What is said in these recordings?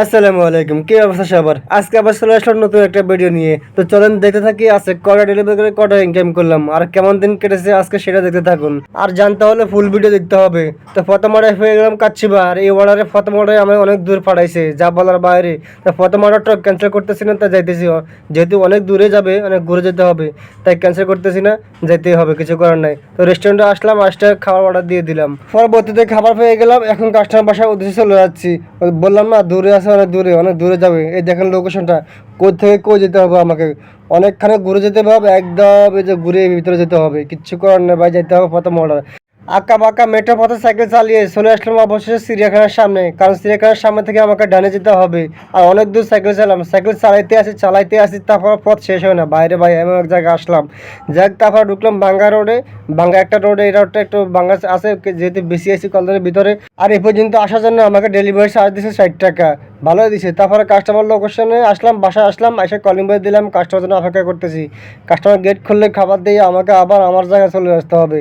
আসসালামু আলাইকুম, কি অবস্থা সবার? আজকে আবার চলে আসলাম নতুন একটা ভিডিও নিয়ে। তো চলেন দেখতে থাকি, আজকে কটা ডেলিভারি করে, কটা ইনকাম করলাম। আর কেমন দিন কেটেছে, আজকে সেটা দেখতে থাকুন। আর জানতে হলে ফুল ভিডিও দেখতে হবে। তো প্রথম অর্ডার হয়ে গেলাম কাচ্ছিবা আর এই অর্ডারে প্রথম অর্ডারে আমি অনেক দূর পাঠাইছে, যা বলার বাইরে। তো প্রথম অর্ডারটা ক্যান্সেল করতেছি না, তা যাইতেছি যেহেতু অনেক দূরে যাবে, অনেক ঘুরে যেতে হবে, তাই ক্যান্সেল করতেছি না যেতেই হবে, কিছু করার নাই। তো রেস্টুরেন্টে আসলাম, আসতে খাবার অর্ডার দিয়ে দিলাম। পরবর্তীতে খাবার পেয়ে গেলাম, এখন কাস্টমার বাসার উদ্দেশ্যে চলে যাচ্ছি। বললাম না, দূরে আছে অনেক দূরে অনেক দূরে যাবে। এই দেখেন লোকেশনটা কোথ থেকে কো যেতে হবে আমাকে? অনেকখানে ঘুরে যেতে হবে একদম এই যে ঘুরে ভিতরে যেতে হবে। কিচ্ছু করার নেই ভাই যেতে হবে প্রথম অর্ডার আঁকা বাঁকা মেট্রো পথে সাইকেল চালিয়ে চলে আসলাম অবশেষে চিড়িয়াখানার সামনে, কারণ চিড়িয়াখানার সামনে থেকে আমাকে ডানে যেতে হবে। আর অনেক দূর সাইকেল চালাম সাইকেল চালাইতে আসি চালাইতে আসি, তারপর পথ শেষ হয় না। বাইরে বাইরে এমন এক জায়গায় আসলাম। যাক, তারপর ঢুকলাম বাঙ্গা রোডে বাঙ্গা একটা রোডে এই রোডটা একটু বাঙ্গা আছে, যেহেতু বেশি আছি কলদের ভিতরে। আর এ পর্যন্ত আসার জন্য আমাকে ডেলিভারি চার্জ দিয়েছে ষাট টাকা। ভালোই দিছে। তারপরে কাস্টমার লোকেশনে আসলাম বাসায় আসলাম এসে কলিং বেল দিলাম কাস্টমার জন্য অপেক্ষা করতেছি। কাস্টমার গেট খুললে খাবার দিয়ে আমাকে আবার আমার জায়গায় চলে আসতে হবে।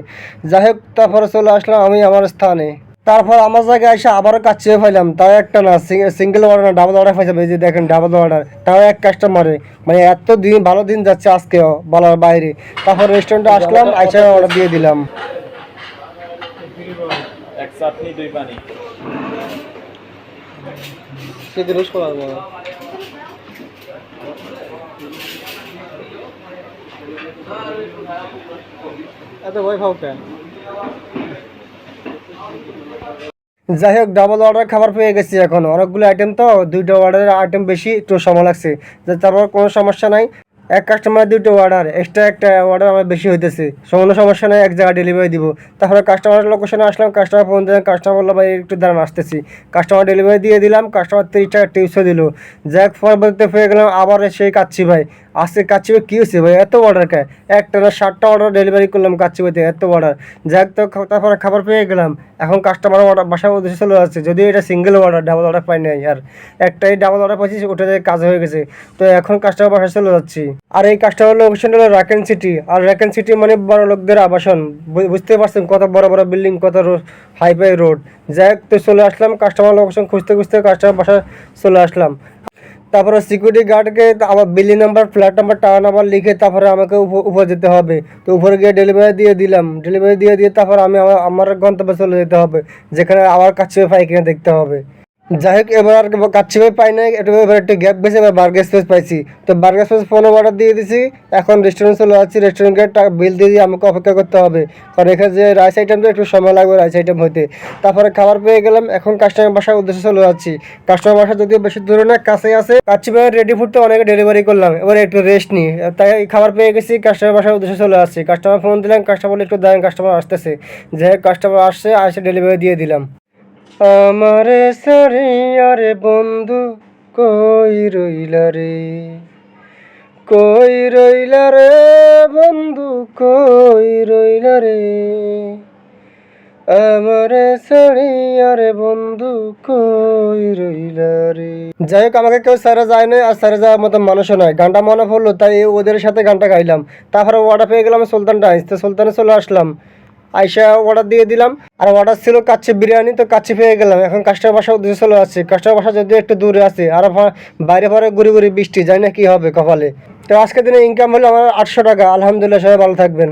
যাই হোক তারপরে চলে আসলাম আমি আমার স্থানে। তারপর আমার জায়গায় এসে আবারও কাজ চেয়ে পাইলাম। তাও একটা না সিঙ্গেল অর্ডার না ডাবল অর্ডার পাইছে এই যে দেখেন ডাবল অর্ডার তাও এক কাস্টমারে মানে এত দিন ভালো দিন যাচ্ছে আজকেও বলার বাইরে। তারপর রেস্টুরেন্টে আসলাম আইসা অর্ডার দিয়ে দিলাম। এক চাটনি দুই পানি। সে জিনিস করার এত ভয় কেন? যাই হোক ডাবল অর্ডার খাবার পেয়ে গেছি এখন। অনেকগুলো আইটেম তো, দুইটা অর্ডারের আইটেম বেশি, একটু সময় লাগছে। যে তারপর কোনো সমস্যা নাই। এক কাস্টমার দুটো অর্ডার এক্সট্রা একটা অর্ডার আমার বেশি হইতেছে। কোনো সমস্যা নেই, এক জায়গায় ডেলিভারি দিব। তারপরে কাস্টমার লোকেশনে আসলাম কাস্টমার ফোন দিলাম কাস্টমার বলল, ভাই, একটু দাঁড়ান, আসতেছি। কাস্টমার ডেলিভারি দিয়ে দিলাম কাস্টমার তিরিশ টাকা টিপসও দিল। যাক বলতে পেয়ে গেলাম আবার সেই কাচ্ছি ভাই। আজকে ভাই কী হয়েছে ভাই? এত অর্ডার খায় একটা না ষাটটা অর্ডার ডেলিভারি করলাম কাচ্ছি ভাইতে এত অর্ডার যাক তো তারপরে খাবার পেয়ে গেলাম। এখন কাস্টমার অর্ডার বাসার উদ্দেশ্যে চলে যাচ্ছে। যদিও এটা সিঙ্গেল অর্ডার ডাবল অর্ডার পাই নাই আর। একটাই ডাবল অর্ডার পাইছি, ওটাতে কাজ হয়ে গেছে। তো এখন কাস্টমার বাসায় চলে যাচ্ছি। আর এই কাস্টমার লোকেশন হলো রাকেন সিটি আর রাকেন সিটি মানে বড় লোকদের আবাসন। বুঝতে পারছেন কত বড় বড় বিল্ডিং কত হাইফাই রোড যাই তো চলে আসলাম কাস্টমার লোকেশন খুঁজতে খুঁজতে কাস্টমার বাসায় চলে আসলাম। তারপরে সিকিউরিটি গার্ডকে আবার building number flat number tower number লিখে তারপরে আমাকে উপ- উপরে যেতে হবে। তো উপরে গিয়ে ডেলিভারি দিয়ে দিলাম। ডেলিভারি দিয়ে দিয়ে তারপর আমি আমার আমার গন্তব্যে চলে যেতে হবে। যেখানে আমার কাছে পাই কিনা দেখতে হবে। যাই হোক এবার আর কাচ্ছি ভাই পাই নাই একটু এবার একটু গ্যাপ বেশি, এবার বার্গার স্পেস পাইছি। তো বার্গার স্পেস ফোনে অর্ডার দিয়ে দিছি, এখন রেস্টুরেন্ট চলে যাচ্ছি রেস্টুরেন্টের বিল দিয়ে দিয়ে আমাকে অপেক্ষা করতে হবে। কারণ এখানে যে রাইস আইটেমটা একটু সময় লাগবে রাইস আইটেম হইতে। তারপরে খাবার পেয়ে গেলাম, এখন কাস্টমার বাসার উদ্দেশ্যে চলে যাচ্ছি। কাস্টমার বাসা যদিও বেশি দূরে না কাছে আছে কাচ্ছি ভাই রেডি ফুড তো অনেকে ডেলিভারি করলাম, এবার একটু রেস্ট নিই। তাই খাবার পেয়ে গেছি কাস্টমার বাসার উদ্দেশ্যে চলে আসছি কাস্টমার ফোন দিলাম কাস্টমার একটু দাঁড়ান কাস্টমার আসতেছে। যে কাস্টমার আসছে, আসে ডেলিভারি দিয়ে দিলাম। আমারে সরিয়ারে বন্ধু কই রইলা রে? কই রইলা রে বন্ধু, কই রইলা রে? আমারে সরিয়ারে বন্ধু কই রইলা রে? যাই হোক, আমাকে কেউ সারা যায় না আর সারা যাওয়ার মতো মানুষও নয় গানটা মনে পড়ল, তাই ওদের সাথে গানটা গাইলাম। তারপরে অর্ডার পেয়ে গেলাম সুলতান ডাইস তো সুলতানে চলে আসলাম। আইসা অর্ডার দিয়ে দিলাম। আর অর্ডার ছিল কাচ্চি বিরিয়ানি, তো কাচ্চি পেয়ে গেলাম। এখন কাস্টমার বাসা উদ্দেশ্যে চলে আসছে। কাস্টমার বাসা যদি একটু দূরে আছে, আর বাইরে পরে ঘুরি ঘুরি বৃষ্টি, জানি না কী হবে কপালে। তো আজকের দিনে ইনকাম হলো আমার আটশো টাকা। আলহামদুলিল্লাহ, সবাই ভালো থাকবেন।